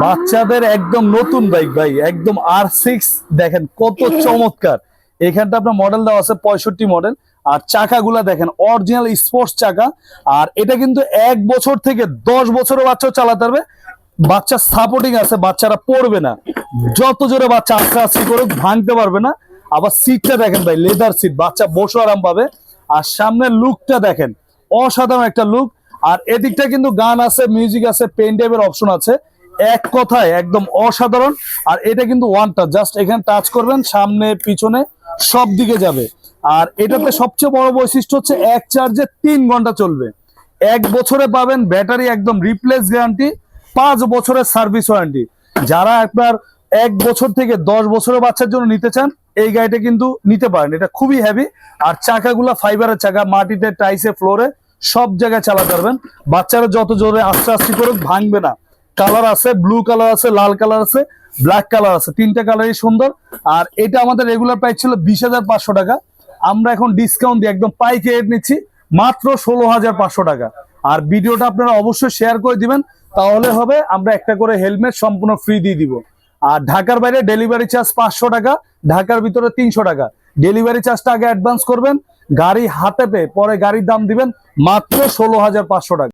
বাচ্চাদের একদম নতুন বাইক ভাই, একদম আর সিক্স দেখেন কত চমৎকার। এখানটা আপনার মডেল দেওয়া আছে পঁয়ষট্টি মডেল আর চাকাগুলা দেখেন অরিজিনাল স্পোর্টস চাকা, আর এটা কিন্তু এক বছর থেকে দশ বছরের বাচ্চাও চালাতে পারবে। বাচ্চা সাপোর্টিং আছে, বাচ্চারা পড়বে না। যত জোরে বাচ্চা আস্তে আস্তে করুক, ভাঙতে পারবে না। আবার সিটটা দেখেন ভাই লেদার সিট বাচ্চা বসে আরাম পাবে। আর সামনের লুকটা দেখেন, অসাধারণ একটা লুক আর এদিকটা কিন্তু গান আছে মিউজিক আছে পেন টাইপের অপশন আছে। এক কথায় একদম অসাধারণ। আর এটা কিন্তু ওয়ান টাচ জাস্ট এখানে টাচ করবেন সামনে পিছনে সব দিকে যাবে। আর এটাতে সবচেয়ে বড় বৈশিষ্ট্য হচ্ছে এক চার্জে তিন ঘণ্টা চলবে। এক বছরে পাবেন ব্যাটারি একদম রিপ্লেস গ্যারান্টি পাঁচ বছরের সার্ভিস ওয়ারেন্টি যারা আপনার এক বছর থেকে দশ বছরের বাচ্চার জন্য নিতে চান এই গাড়িটা কিন্তু নিতে পারেন। এটা খুবই হ্যাভি আর চাকাগুলা ফাইবারের চাকা মাটিতে টাইসে ফ্লোরে সব জায়গায় চালাতে পারবেন বাচ্চারা যত জোরে আস্তে আস্তে করুক ভাঙবে না। কালার আছে, ব্লু কালার আছে, লাল কালার আছে, ব্ল্যাক কালার আছে, তিনটা কালারই সুন্দর। আর এটা আমাদের রেগুলার প্রাইস ছিল বিশ হাজার পাঁচশো টাকা। আমরা এখন ডিসকাউন্ট দিয়ে একদম পাইকে রেট নিচ্ছি, মাত্র ষোলো হাজার পাঁচশো টাকা। আর ভিডিওটা আপনারা অবশ্যই শেয়ার করে দিবেন, তাহলে হবে আমরা একটা করে হেলমেট সম্পূর্ণ ফ্রি দিয়ে দিব। আর ঢাকার বাইরে ডেলিভারি চার্জ পাঁচশো টাকা, ঢাকার ভিতরে তিনশো টাকা। ডেলিভারি চার্জটা আগে অ্যাডভান্স করবেন, গাড়ি হাতে পেয়ে পরে গাড়ির দাম দিবেন মাত্র ষোলো হাজার পাঁচশো টাকা।